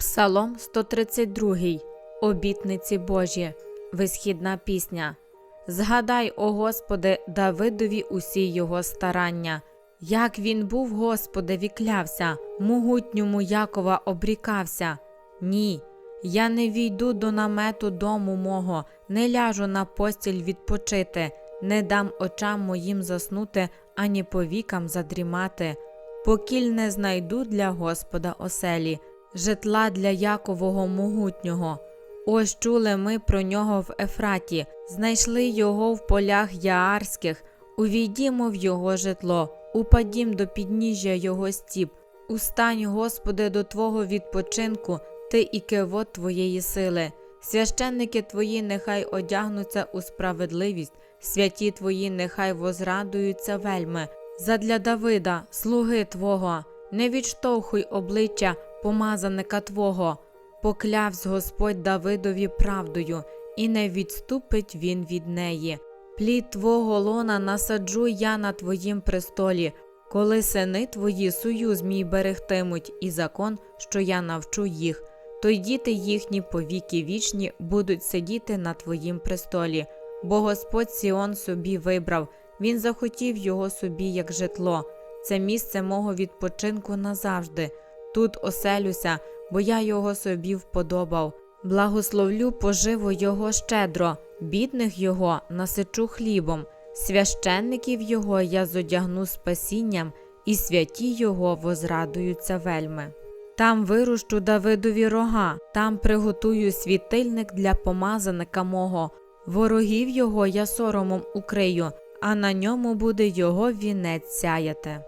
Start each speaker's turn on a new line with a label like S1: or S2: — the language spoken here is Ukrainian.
S1: Псалом 132. Обітниці Божі. Висхідна пісня. Згадай, о Господи, Давидові усі його старання. Як він був, Господеві клявся, могутньому Якова обрікався. Ні, я не війду до намету дому мого, не ляжу на постіль відпочити, не дам очам моїм заснути, ані повікам задрімати, покіль не знайду для Господа оселі, житла для Якового могутнього. Ось чули ми про нього в Ефраті, знайшли його в полях Яарських, увійдімо в його житло, упадім до підніжжя його стіп, устань, Господи, до Твого відпочинку, Ти і кивот Твоєї сили. Священники Твої нехай одягнуться у справедливість, святі Твої нехай возрадуються вельми. Задля Давида, слуги Твого, не відштовхуй обличчя помазаника Твого. Поклявсь Господь Давидові правдою, і не відступить він від неї. Плід твого лона насаджу я на твоїм престолі, коли сини твої союз мій берегтимуть, і закон, що я навчу їх, то й діти їхні повіки вічні будуть сидіти на твоїм престолі. Бо Господь Сіон собі вибрав, він захотів його собі як житло. Це місце мого відпочинку назавжди. Тут оселюся, бо я його собі вподобав. Благословлю поживу його щедро, бідних його насичу хлібом, священників його я зодягну спасінням, і святі його возрадуються вельми. Там вирощу Давидові рога, там приготую світильник для помазаника мого, ворогів його я соромом укрию, а на ньому буде його вінець сяяти.